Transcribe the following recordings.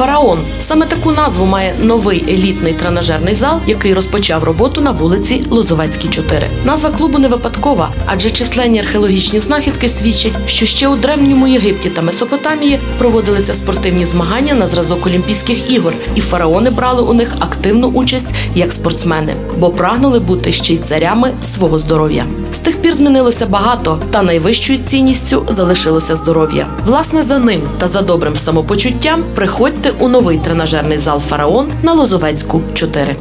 Фараон саме таку назву має новий елітний тренажерний зал, який розпочав роботу на вулиці Лозовецькій, 4. Назва клубу не випадкова, адже численні археологічні знахідки свідчать, що ще у древньому Єгипті та Месопотамії проводилися спортивні змагання на зразок Олімпійських ігор, і фараони брали у них активну участь як спортсмени, бо прагнули бути ще й царями свого здоров'я. З тих пір змінилося багато, та найвищою цінністю залишилося здоров'я. Власне, за ним та за добрим самопочуттям приходьте у новий тренажерний зал Фараон на Лозовецьку 4.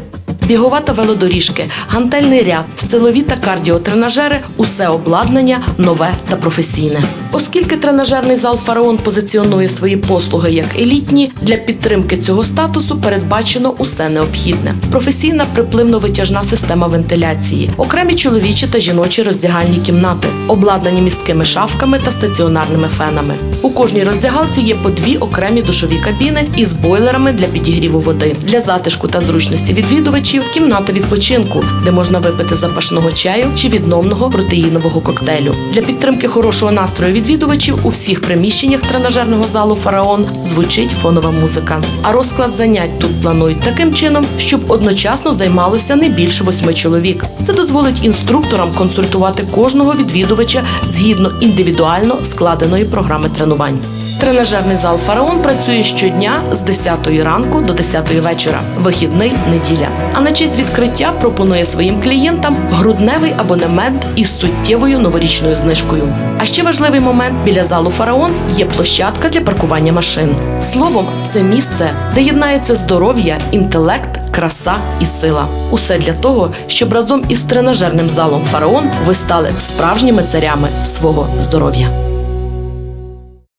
Бігова та велодоріжки, гантельний ряд, силові та кардіотренажери усе обладнання нове та професійне. Оскільки тренажерний зал Фараон позиціонує свої послуги як елітні, для підтримки цього статусу передбачено усе необхідне: професійна припливно-витяжна система вентиляції, окремі чоловічі та жіночі роздягальні кімнати, обладнані місткими шафками та стаціонарними фенами. У кожній роздягалці є по дві окремі душові кабіни із бойлерами для підігріву води. Для затишку та зручності відвідувачів кімната відпочинку, де можна випити запашного чаю чи відновного протеїнового коктейлю. Для підтримки хорошого настрою відвідувачів у всіх приміщеннях тренажерного залу Фараон звучить фонова музика. А розклад занять тут планують таким чином, щоб одночасно займалося не більше восьми чоловік. Це дозволить інструкторам консультувати кожного відвідувача згідно індивідуально складеної програми тренувань. Тренажерний зал Фараон працює щодня з 10 ранку до 10 вечора, вихідний неділя. А на честь відкриття пропонує своїм клієнтам грудневий абонемент із суттєвою новорічною знижкою. А ще важливий момент біля залу Фараон є площадка для паркування машин. Словом, це місце, де єднається здоров'я, інтелект, краса і сила. Усе для того, щоб разом із тренажерним залом Фараон ви стали справжніми царями свого здоров'я.